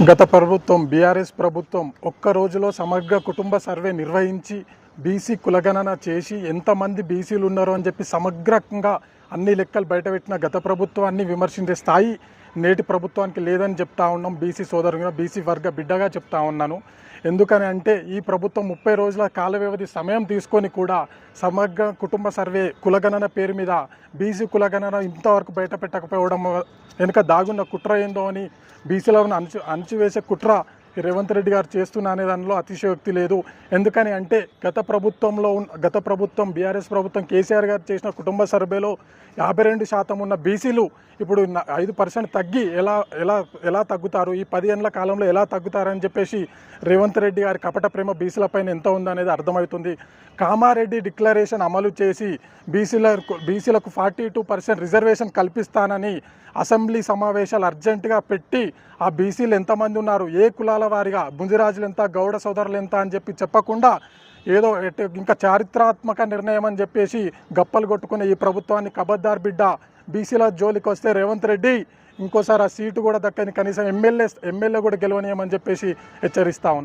గత ప్రభుత్వం బీఆర్ఎస్ ప్రభుత్వం ఒక్క రోజులో సమగ్ర కుటుంబ సర్వే నిర్వహించి బీసీ కులగణన చేసి ఎంతమంది బీసీలు ఉన్నారో అని చెప్పి సమగ్రంగా అన్ని లెక్కలు బయటపెట్టిన గత ప్రభుత్వాన్ని విమర్శించే స్థాయి నేటి ప్రభుత్వానికి లేదని చెప్తా ఉన్నాం. బీసీ సోదరుగా బీసీ వర్గ బిడ్డగా చెప్తా ఉన్నాను. ఎందుకని అంటే ఈ ప్రభుత్వం ముప్పై రోజుల కాల వ్యవధి సమయం తీసుకొని కూడా సమగ్ర కుటుంబ సర్వే కులగణన పేరు మీద బీసీ కులగణన ఇంతవరకు బయట పెట్టకపోవడం వెనుక దాగున్న కుట్ర ఏందో అని బీసీలను అణచి అణచివేసే కుట్ర రేవంత్ రెడ్డి గారు చేస్తున్నా అనే దానిలో అతిశయోక్తి లేదు. ఎందుకని అంటే గత ప్రభుత్వంలో ఉన్న గత ప్రభుత్వం బీఆర్ఎస్ ప్రభుత్వం కేసీఆర్ గారు చేసిన కుటుంబ సర్వేలో యాభై రెండు శాతం ఉన్న బీసీలు ఇప్పుడు ఐదు పర్సెంట్ తగ్గి ఎలా ఎలా ఎలా తగ్గుతారు? ఈ పది ఏళ్ళ కాలంలో ఎలా తగ్గుతారని చెప్పేసి రేవంత్ రెడ్డి గారి కపట ప్రేమ బీసీలపైన ఎంత ఉందనేది అర్థమవుతుంది. కామారెడ్డి డిక్లరేషన్ అమలు చేసి బీసీల బీసీలకు ఫార్టీ టూ పర్సెంట్ రిజర్వేషన్ కల్పిస్తానని అసెంబ్లీ సమావేశాలు అర్జెంటుగా పెట్టి ఆ బీసీలు ఎంతమంది ఉన్నారు? ఏ కులాల వారిగా? బుంజిరాజులు ఎంత? గౌడ సోదరులు ఎంత? అని చెప్పి చెప్పకుండా ఏదో ఎటు ఇంకా చారిత్రాత్మక నిర్ణయం అని చెప్పేసి గప్పలు కొట్టుకునే ఈ ప్రభుత్వాన్ని కబద్దార్ బిడ్డ. బీసీల జోలికి వస్తే రేవంత్ రెడ్డి ఇంకోసారి ఆ సీటు కూడా దక్కని కనీసం ఎమ్మెల్యే ఎమ్మెల్యే కూడా గెలవనీయమని చెప్పేసి హెచ్చరిస్తా